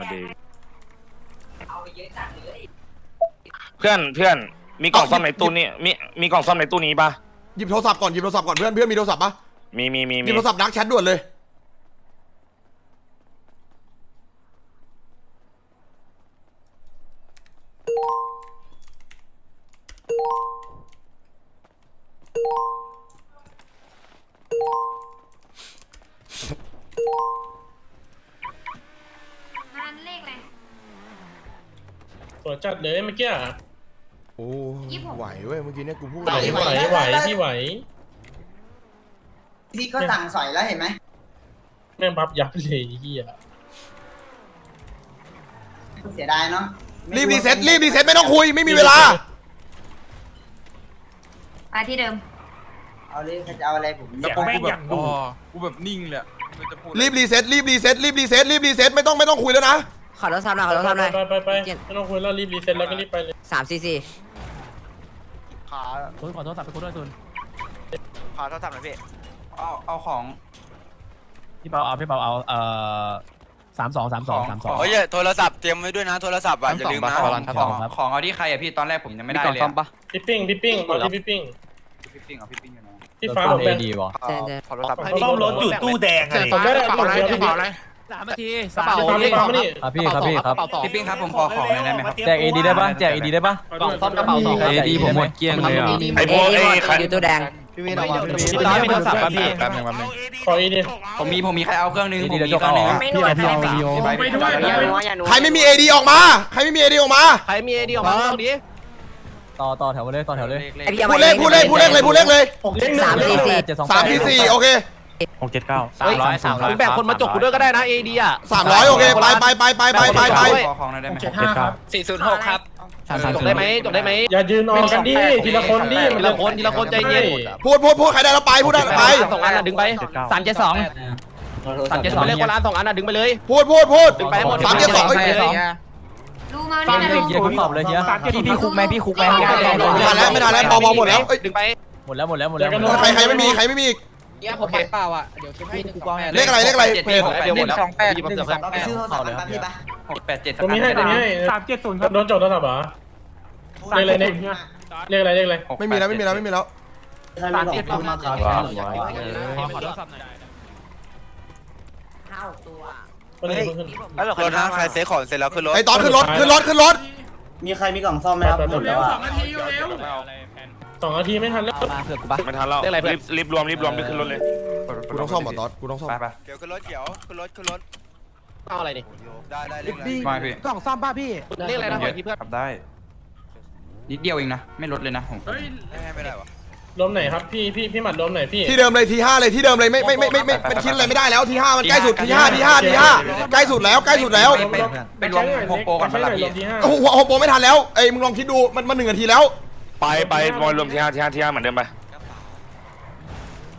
มาดีเพื่อนเพื่อนมีกล่องซ่อมในตู้นี้มีมีกล่องซ่อมในตู้นี้ปะหยิบโทรศัพท์ก่อนหยิบโทรศัพท์ก่อนเพื่อนเพื่อนมีโทรศัพท์ปะมีมีมีหยิมีบโทรศัพท์ดักแชทด่วนเลย จัดเลยเมื่อกี้อะโอ้ยี่สิบหก ไหวเว้ยเมื่อกี้เนี่ยกูพูดไหวเลยไหวไหวพี่ไหวพี่ก็สั่งสอยแล้วเห็นไหมแม่งบัฟยับเลยไอ้เฮียเสียดายเนาะไม่รีบรีเซ็ตรีบรีเซ็ตไม่ต้องคุยไม่มีเวลาไปที่เดิม เอาเลยเขาจะเอาอะไรผมแล้วกูแบบอ๋อกูแบบนิ่งเลยอะไม่จะพูดรีบรีเซ็ตรีบรีเซ็ตรีบรีเซ็ตรีบรีเซ็ตไม่ต้องไม่ต้องคุยแล้วนะ ขอรถซ้ำหน่อยขอรถซ้ำหน่อยไปไปไปไม่ต้องคุยแล้วรีบรีเซ็ตแล้วก็รีบไปเลยสามสี่สี่คุณขอโทรศัพท์ไปคุณด้วยซุนขอโทรศัพท์หน่อยพี่เอาเอาของพี่เปาเอาพี่เปาเอาเอ่อสามสองสามสองสามสอง เฮ้ยโทรศัพท์เตรียมไว้ด้วยนะโทรศัพท์อะอย่าลืมนะครับของครับของเอาที่ใครอะพี่ตอนแรกผมยังไม่ได้เลยอะพี่ปิ้งพี่ปิ้งบอกที่พี่ปิ้งพี่ปิ้งเอาพี่ปิ้งอยู่ไหนพี่ฟ้าผมแบน ดีวะเจนเจนขอโทรศัพท์ซ่อมรถอยู่ตู้แดงผมได้กระเป๋าอะไรกระเป๋าอะไร สามนาทีกระเป๋าพี่ฟ้ามานี่ครับพี่ครับพี่ครับพี่ปิ้งครับผมขอของหน่อยได้ไหมครับแจกเอดีได้ปะแจกเอดีได้ปะกล่องซ่อมกระเป๋าสองเอดีผมหมดเกลี้ยงเลยอะไอ้พวกเอไอ้หมดใครอยู่ตู้แดงพี่ตอนมีโทรศัพท์ป่ะพี่แป๊บนึงแป๊บนึงขออีดีผมมีผมมีใครเอาเครื่องนึงเอผมดีมีเดี๋ยวเครื่องนึงพี่เอาพี่เอาวิดีโอไปด้วยไปด้วยใครไม่มีเอดีออกมาใครไม่มีเอดีออกมาใครมีเอดีออกมาดิต่อต่อแถวเลยต่อแถวเลยไอพี่เอาพูดเลขพูดเลขพูดเลขเลยพูดเลขเลยสามสี่สี่เจ็ดสองสามที่สี่โอเค หกเจ็ดเก้าสามร้อยสามร้อยแบ่งคนมาจกกูด้วยก็ได้นะเอดีอะสามร้อยโอเคไปไปไปไปไปไปไปขอของหน่อยได้ไหมเจ็ดเก้าสี่ศูนย์หกครับสามสามจกได้ไหมจกได้ไหมอย่ายืนออกกันดิทีละคนดิทีละคนทีละคนใจเย็นพูดพูดพูดใครได้แล้วไปพูดได้แล้วไปสองอันอะดึงไปสามเจ็ดสองสามเจ็ดสองเรียกว่าร้านสองอันอะดึงไปเลยพูดพูดพูดดึงไปหมดสามเจ็ดสองไปเลยรู้มาฟังเนี่ยเยนะอะๆคุณตอบเลยเยอะพี่พี่คุกไหมพี่คุกไหมไม่ทันแล้วไม่ทันแล้วพอพอหมดแล้วเอ้ยดึงไปหมดแล้วหมดแล้วหมดแล้วใครใครไม่มีใครไม่มีอีก เนี่ยผมไปเปล่าอะ เดี๋ยวคิดให้กูกองเลขอะไรเลขอะไรเจ็ดเพจหกแปดเดี๋ยวหมเจ็ดดแล้วสองแปดหยิบหนึ่งเดี๋ยวสองเราไปซื้อโทรศัพท์กันพี่ปะหกแปดเจ็ดตรงนี้ให้ตรงนี้ให้สามเจ็ดศูนย์โดนโจทย์โทรศัพท์เหรอเรียกอะไรเนี่ยเรียกอะไรเรียกอะไรไม่มีแล้วไม่มีแล้วไม่มีแล้วสามเจ็ดศูนย์มาครับขอโทรศัพท์หน่อยเท่าตัวคนนี้ขึ้นรถนะใครเซ็ตของเสร็จแล้วขึ้นรถไอ้ตอนขึ้นรถขึ้นรถขึ้นรถมีใครมีกล่องซ่อมไหมครับหมดแล้วอะ สองนาทีไม่ทันแล้วมาเผื่อกูปะ ไม่ทันแล้วรีบรีบรวมรีบรวมรีบขึ้นรถเลยกูต้องซ่อมเหรอตอนกูต้องซ่อมไปไปเดี๋ยวขึ้นรถเขียวขึ้นรถขึ้นรถเอาอะไรนี่ได้ได้เรื่องอะไรไม่พี่กล่องซ่อมป่ะพี่เรียกอะไรนะพี่เพื่อนขับได้นิดเดียวเองนะไม่ลดเลยนะผมไม่ได้วะล้มไหนครับพี่พี่พี่หมัดล้มไหนพี่ที่เดิมเลยทีห้าเลยที่เดิมเลยไม่ไม่ไม่ไม่ไม่เป็นคิดอะไรไม่ได้แล้วทีห้ามันใกล้สุดทีห้าทีห้าทีห้าใกล้สุดแล้วใกล้สุดแล้วไปไปรวมโฮโปก่อนมาละพี่ที่ห้าโอ้โหโอ้โหไม่ทันแล้วไอ้มึงลองคิดดูมันมันหนึ่งนาทีแล้ว ไปไปบอลรวมที่ห้าที่ห้าที่ห้าเหมือนเดิมไป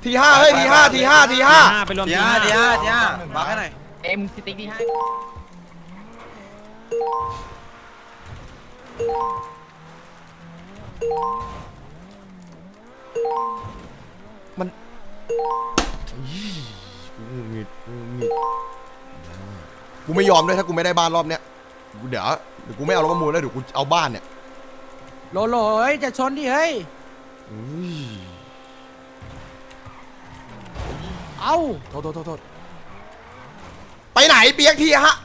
ทีห้าเฮ้ยทีห้าทีห้าทีห้าไปรวมเดี๋ยวเดี๋ยวเดี๋ยวมาให้หน่อยเอ็มสติ๊กที่ให้กูไม่ยอมด้วยถ้ากูไม่ได้บ้านรอบเนี้ยกูเดี๋ยวเดี๋ยวกูไม่เอารถประมูลแล้วเดี๋ยวกูเอาบ้านเนี่ย โลโลเฮ้ยจะชนดิเฮ้ยอุ้ยเอ้าโทษโทษโทษโทษไปไหนเปียกที่ฮะ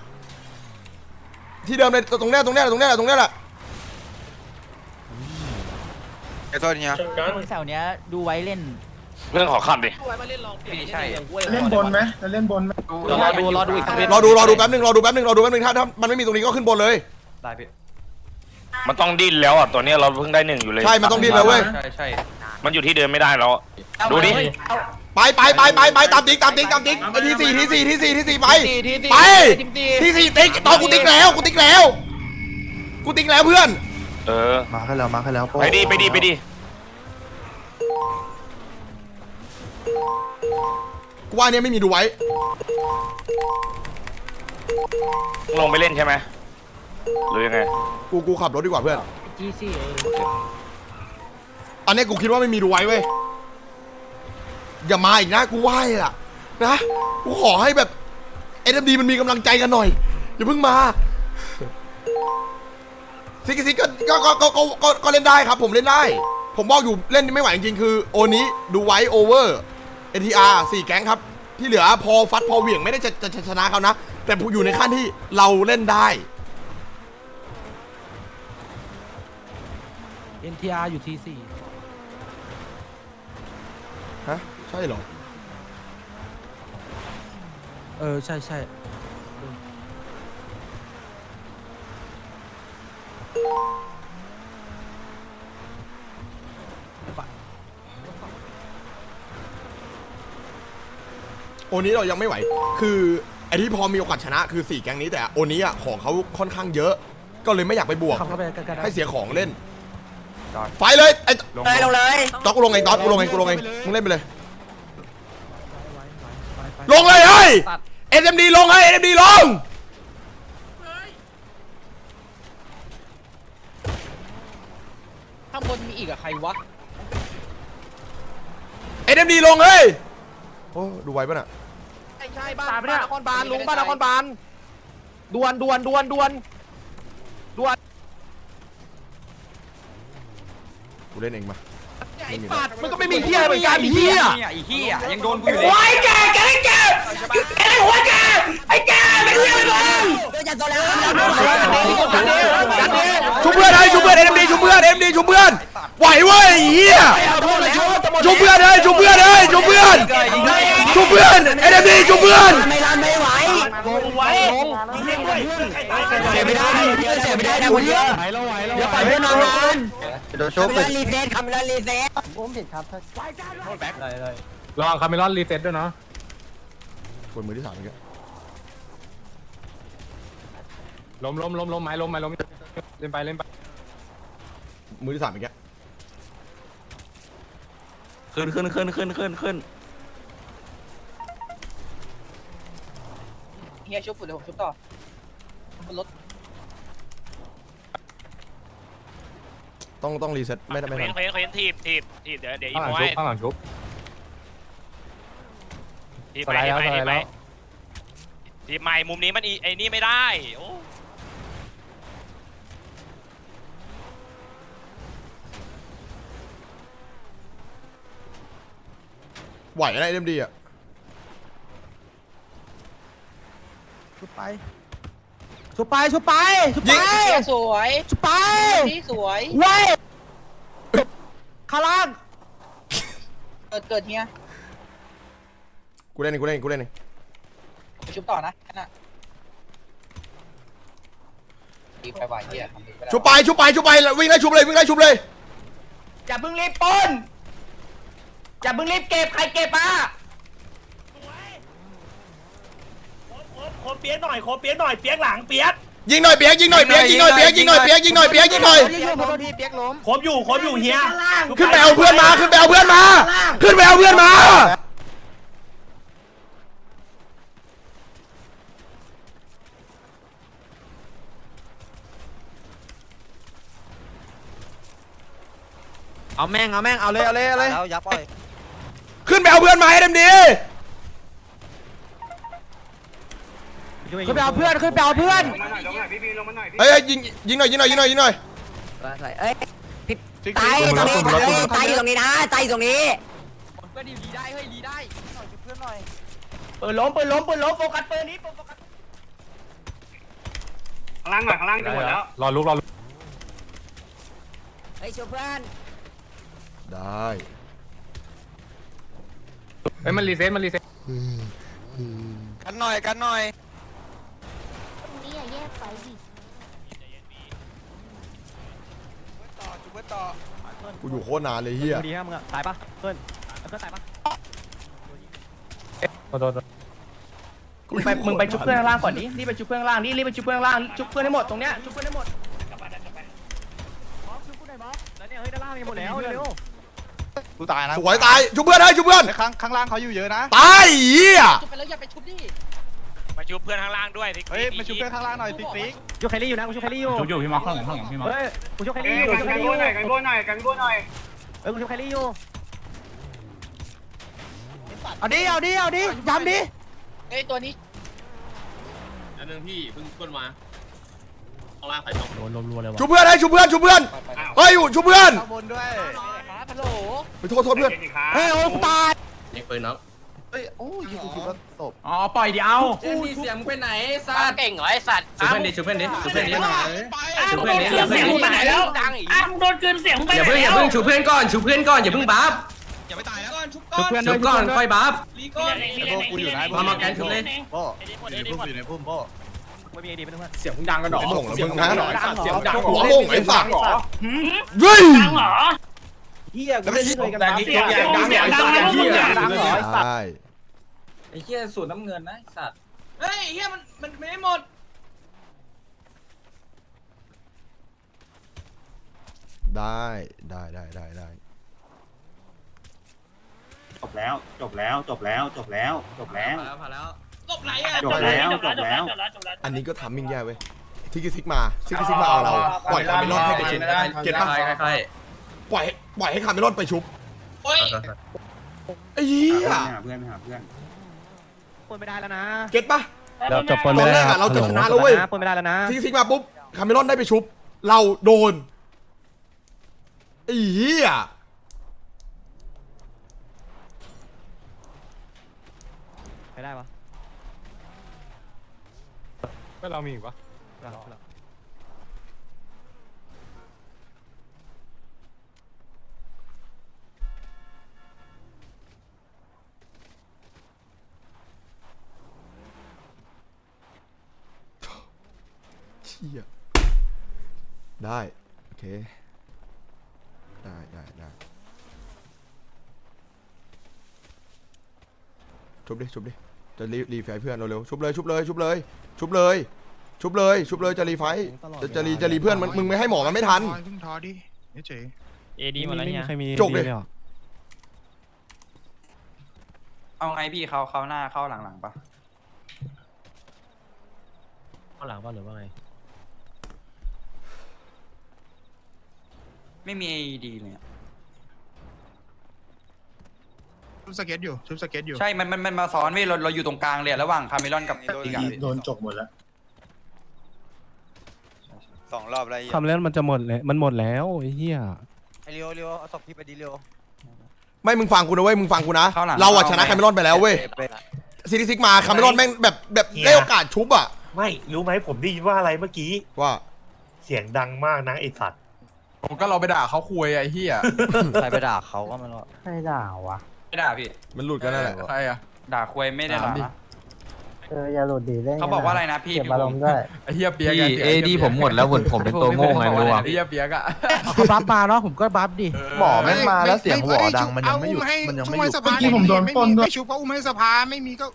ที่เดิมเลยตรงเนี้ยตรงเนี้ยตรงเนี้ยตรงเนี้ยแหละไอ้โทษเนี่ยชนกันแถวเนี้ยดูไว้เล่นเพื่อนขอขับดิพี่ใช่เล่นบนไหมจะเล่นบนไหมรอดูรอดูอีกสักนิดรอดูรอดูแป๊บนึงรอดูแป๊บนึงรอดูแป๊บนึงถ้าถ้ามันไม่มีตรงนี้ก็ขึ้นบนเลย ได้พี่ มันต้องดิ้นแล้วอะตัวเนี้ยเราเพิ่งได้หนึ่งอยู่เลยใช่มันต้องดิ้นแล้วเว้ย ใช่ใช่มันอยู่ที่เดิมไม่ได้แล้วดูดิไปไปไปไปไปตามติ๊กตามติ๊กตามติ๊กไอ้ทีสี่ทีสี่ทีสี่ทีสี่ไปทีทีทีไปทีทีทีสี่ติ๊กตอนกูติ๊กแล้วกูติ๊กแล้วกูติ๊กแล้วเพื่อน เออ มาให้แล้วมาให้แล้วไปดิไปดิไปดิกูว่าอันเนี้ยไม่มีดูไว้ ลงไปเล่นใช่ไหม หรือยังไง กูกูขับรถดีกว่าเพื่อน จีซี่อันเนี้ยกูคิดว่าไม่มีดูไว้เว้ย อย่ามาอีกนะกูไหว้ล่ะ นะ กูขอให้แบบเอ็มดีมันมีกำลังใจกันหน่อย อย่าเพิ่งมาซิกซิกก็ก็ก็ก็ก็ก็ก็เล่นได้ครับ ผมเล่นได้ ผมบอกอยู่เล่นไม่ไหวจริงๆคือโอนี้ดูไว้โอเวอร์เอทีอาร์สี่แก๊งครับ ที่เหลือพอฟัดพอเหวี่ยงไม่ได้จะจะจะชนะเขานะ แต่ผมอยู่ในขั้นที่เราเล่นได้ เอ็นทีอาร์อยู่ทีสี่ฮะ ใช่เหรอ เออ ใช่ใช่โอนี้เรายังไม่ไหว คือไอที่พอมีโอกาสชนะคือสี่แก๊งนี้แต่โอนี้อะของเขาค่อนข้างเยอะ ก็เลยไม่อยากไปบวกเข้าไปกันได้ให้เสียของเล่น ไฟเลยไอ้เลยลงเลยต๊อกกูลงเองต๊อกกูลงเองกูลงเองมึงเล่นไปเลย ลงเลยเฮ้ยเอ็มดีลงเฮ้ยเอ็มดีลงข้างบนมีอีกอะใครวะเอ็มดีลงเฮ้ยโอ้ดูไวป่ะน่ะใช่ใช่บ้านบ้านนครบาลลุงบ้านนครบาลดวนดวนดวนดวนดวน เล่นเองมาไอ้สัตว์มันก็ไม่มีเฮียเหมือนกันไอ้เฮียไอ้เหี้ยยังโดนกูอยู่เลยโอ้ยแกแกไอ้แกแกไอ้หัวแกไอ้แกไม่รู้เรื่องเลยเดี๋ยวจะโดนแล้วกันดิกันดิชุบเพื่อนเฮ้ยชุบเพื่อนเอ็มดีชุบเพื่อนเอ็มดีชุบเพื่อนไหวเว้ยไอ้เฮียชุบเพื่อนเฮ้ยชุบเพื่อนเฮ้ยชุบเพื่อนชุบเพื่อนเอ็มดีชุบเพื่อนไม่รันไม่ไหวไว้เสียไม่ได้เสียไม่ได้นะคนเดียวอย่าปล่อยเพื่อนนอน นานโดนชกคาเมลอนรีเซ็ตคาเมลอนรีเซ็ตลองคาเมลอนรีเซ็ตด้วยเนาะกดมือที่สามอีกแล้วล้มล้มล้มล้มไม้ล้มไม้ล้มเล่นไปเล่นไปมือที่สามอีกแล้วขึ้นขึ้นขึ้นขึ้นขึ้นขึ้นเฮียชุบฝุ่นเดี๋ยวผมชุบต่อบนรถ ต้องต้องรีเซ็ตไม่ได้ไม่เห็ทัน นเห็นเห็นทีบทีบทีบเดี๋ยวเดี๋ยวอีข้างหโมลังชุให้บข้างหลังชุบทีบสไปไลด์ทีบแล้วไปสไลทีบด์ไปแล้วทีบใหม่มุมนี้มันอีไอ้นี่ไม่ได้โอ้ไหวอะไรเอ็มดีอะ ชุบไป ชุบไปชุบไปชุบยิไปงสวยชุบไปนี่สวยเว้ยข้างล่างเกิดเกิดเฮียกูเล่นเองกูเล่นเองกูเล่นเองชุบต่อนะน่ะดีไปไหวเฮียชุบไปชุบไปชุบไปวิ่งไล่ชุบเลยวิ่งไล่ชุบเลยอย่าเพิ่งรีบปนอย่าเพิ่งรีบเก็บใครเก็บอะ โคเปียกหน่อยโคเปียกหน่อยเปียกหลังเปียกยิงหน่อยเปียกยิงหน่อยเปียกยิงหน่อยเปียกยิงหน่อยเปียกยิงหน่อยเปียกยิงหน่อยโคบอยู่โคบอยู่เฮียขึ้นไปเอาเพื่อนมาขึ้นไปเอาเพื่อนมา ขึ้นไปเอาเพื่อนมาเอาแม่งเอาแม่งเอาเลยเอาเลยเอาเลยแล้วยับปล่อยขึ้นไปเอาเพื่อนมาให้เต็มดี ขึ้นไปเอาเพื่อนขึ้นไปเอาเพื่อนเฮ้ยเฮ้ยยิงยิงหน่อยยิงหน่อยยิงหน่อยยิงหน่อยเอ้ยพี่ตายตรงนี้ตายอยู่ตรงนี้นะตายอยู่ตรงนี้เพื่อนดีดีได้เฮ้ยดีได้เพื่อนหน่อยเปิดล้มเปิดล้มเปิดล้มโฟกัสเปิดนี้โฟกัสข้างล่างหน่อยข้างล่างจะหมดแล้วรอลุกรอลุกเฮ้ยช่วยเพื่อนได้เฮ้ยมันรีเซ็ตมันรีเซ็ตกันหน่อยกันหน่อย นี่อย่าแยกไปดิกูอยู่โคตรนานเลยเฮียดีฮะมึงอะตายปะเพื่อนเพื่อนตายปะโทษโทษกูไปมึงไปชุบเพื่อนข้างล่างก่อนดิรีบไปชุบเพื่อนข้างล่างนี่รีบไปชุบเพื่อนข้างล่างชุบเพื่อนให้หมดตรงเนี้ยชุบเพื่อนให้หมดแล้วเนี่ยเฮ้ยด้านล่างมีหมดแล้วเร็วกูตายนะสวยตายชุบเพื่อนให้ชุบเพื่อนข้างข้างล่างเขาอยู่เยอะนะตายเฮียชุบไปแล้วอย่าไปชุบดิ มาชูเพื่อนข้างล่างด้วยทิกเฮ้ยมาชุบเพื่อนข้างล่างหน่อยติ๊กติ๊กๆชูแคลรี่อยู่นะกูชูแคลรี่อยู่ชุบอยู่พี่มาข้างหลังข้างหลังพี่มาเฮ้ยกูชูแคลรี่อยู่ชูแคลรี่อยู่หน่อยกันโบหน่อยกันโบหน่อยเฮ้ยกูชูแคลรี่อยู่ เอาดิ เอาดิ เอาดิย้ำดิเฮ้ยตัวนี้นึงพี่เพิ่งขึ้นมาข้างล่างใส่ตรงโดนรัวๆเลยว่ะชุบเพื่อนให้ชุบเพื่อนชุบเพื่อนเฮ้ยอยู่ชุบเพื่อนข้างบนด้วยไปโทษโทษเพื่อนเฮ้ยโอ้ตายนี่ปืนน้อง เฮ้ยโอ้ยกูคิดว่าศพอ๋อปล่อยเดี๋ยวเอาเสียงมึงไปไหนสัตว์เก่งเหรอไอสัตว์ชุบเพื่อนดิชุบเพื่อนดิชุบเพื่อนดิชุบเพื่อนเสียงมึงไปไหนแล้วอ้าวโดนเกินเสียงมึงไปอย่าไหนเพิ่งอย่าแล้วเพิ่งชุบเพื่อนก่อนชุบเพื่อนก่อนอย่าเพิ่งบัฟอย่าไปตายแล้วชุบเพื่อนชุบก่อนค่อยบัฟโบ้กูอยู่ไหนมามาแกนชุบเลยโบ้อยู่ในพุ่มอยู่ในพุ่มโบ้เสียงมึงดังกันหรอหม่งแล้วมึงนะเสียงดังหัวโม่งไอ้สัตว์เฮ้ยดังเหรอ เฮียก็ไม่ได้ช่วยกันเสียงดังเสียงดังนะมึงเสียงดังเหรอใช่ไอ้เหี้ยสูตรน้ำเงินนะไอ้สัตว์เฮ้ยเฮียมันมันไม่หมดได้ได้ได้ได้ได้จบแล้ว จบแล้ว จบแล้ว จบแล้ว จบแล้ว พอแล้วจบแล้วจบแล้ว อันนี้ก็ทำมิ่งแย่เว้ยทิกซิกมาซิกซิกมาเอาเราปล่อยคาเมลอนให้ไปชุบเก็ตปะใคร ปล่อยปล่อยให้คาเมลอนไปชุบโอ้ยไอ้เหี้ยหาเพื่อนหาเพื่อนปนไม่ได้แล้วนะเก็ตปะเราจบปนตไม่อนได้แรกครัอะบเราจะชนะแล้วเว้ยปนไม่ได้แล้วนะซิกซิกมาปุ๊บคาเมลอนได้ไปชุบ เราโดนไอ้เหี้ยไม่ได้ปะก็เรามีอีกปะ ได้ได้ได้ชุบดิชุบดิจะรีรีไฟเพื่อนเร็วๆชุบเลยชุบเลยชุบเลยชุบเลย ชุบเลยชุบเลยจะรีไฟจะจะรีจะรีเพื่อนมันมึงไม่ให้หมอมันไม่ทันเพิ่งท้อดิเฉยเอดีหมดแล้วเนี่ยจบเลยเอาไงพี่เขาเขาหน้าเข้าหลังๆปะ ข้างหลังป่ะหรือว่าไง ไม่มีดีเลยอะชุบสเก็ตอยู่ชุบสเก็ตอยู่ใช่ มันมันมันมาซ้อนเว้ยเราเราอยู่ตรงกลางเลยอะระหว่างคาเมลอนกับอีกอะโดนจบหมดแล้ว สองรอบแล้วคำเล่นมันจะหมดเลยมันหมดแล้วไอ้เหี้ย ไอเรียวเรียวเอาศพพี่ไปดีเรียวไม่มึงฟังกูนะเว้ยมึงฟังกูนะ เราอะชนะคาเมรอนไปแล้วเว้ยซิกซิกมาคาเมรอนแม่งแบบแบบได้โอกาสชุบอะไม่รู้ไหมผมได้ยินว่าอะไรเมื่อกี้ ว่าเสียงดังมากนะไอสัตว์ ผมก็เราไปด่าเขาคุยไอ้เหี้ยใครไปด่าเขาก็ไม่รอดไม่ด่าพี่ มันหลุดกันนั่นแหละ ใครอะ ด่าควยไม่ได้ด่าถามดินะเขาบอกว่าอะไรนะพี่อยู่ผมไอ้เหี้ยเปียกพี่เอดีผมหมดแล้วผมผมเป็นตัวโง่ไงไม่รู้อะไอ้เหี้ยเปียกอะเขาบัฟมาเนาะผมก็บัฟดิหมอแม่งมาแล้วเสียงหัวดังมันยังไม่หยุดมันยังไม่หยุดเมื่อกี้ผมโดนปล้นด้วยไม่ชุบก็อุ้มให้สภาไม่มีก็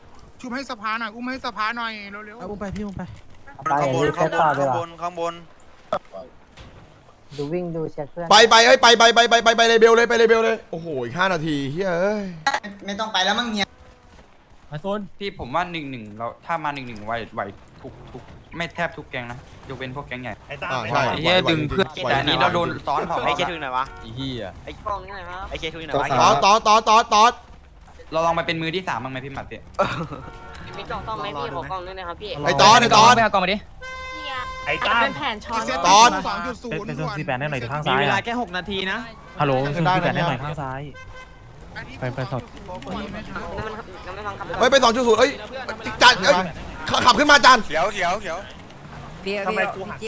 ชุบให้สภาหน่อยอุ้มให้สภาหน่อยเร็วเอาอุ้มไปพี่อุ้มไปข้างบนข้างบนข้างบนข้างบน ดูวิ่งดูเช็คเพื่อนไปไปเอ้ยไปไปไปไปไปไปเลยเบลเลยไปเลยเบลเลยโอ้โหอีกห้านาทีเฮ้ย ไม่ต้องไปแล้วมั้งเนี่ยไอโฟนพี่ผมว่าหนึ่งหนึ่งเราถ้ามาหนึ่งหนึ่งไหวไหวทุกทุกไม่แทบทุกแก๊งนะยกเว้นพวกแก๊งใหญ่ไอ้ตาอ่าไอ้ใช่ตาไอ้เหี้ยดึงเพื่อนไหว แต่อันนี้เราโดนซ้อนเผาไอ้เคทุนไหนวะไอ้เหี้ยไอ้กล้องนี่ไหนครับไอ้เคทุนไหนวะต่อต่อต่อต่อต่อเราลองไปเป็นมือที่สามบ้างไหมพี่หมัดพี่มีกล่องต้องไหมพี่ขอกล่องด้วยนะครับพี่ไอ้ตอนไอ้ตอนไปเอากล่องมาดิเนี่ย ไอ้ตาเป็นแผนช้อนตอน สองจุดศูนย์เป็นซีแปดแน่หน่อยข้างมีซ้ายเวลาอะแค่หกนาทีนะฮัลโหลซีแปดแน่หน่อยข้างซ้าย ไปไปสดงั้นมันงั้นไม่ฟังคำเฮ้ยไปสองจุดศูนย์เอ้ยจานเอ้ยขับขึ้นมาจานเขียวเขียวเขียว ทำไมกูหัก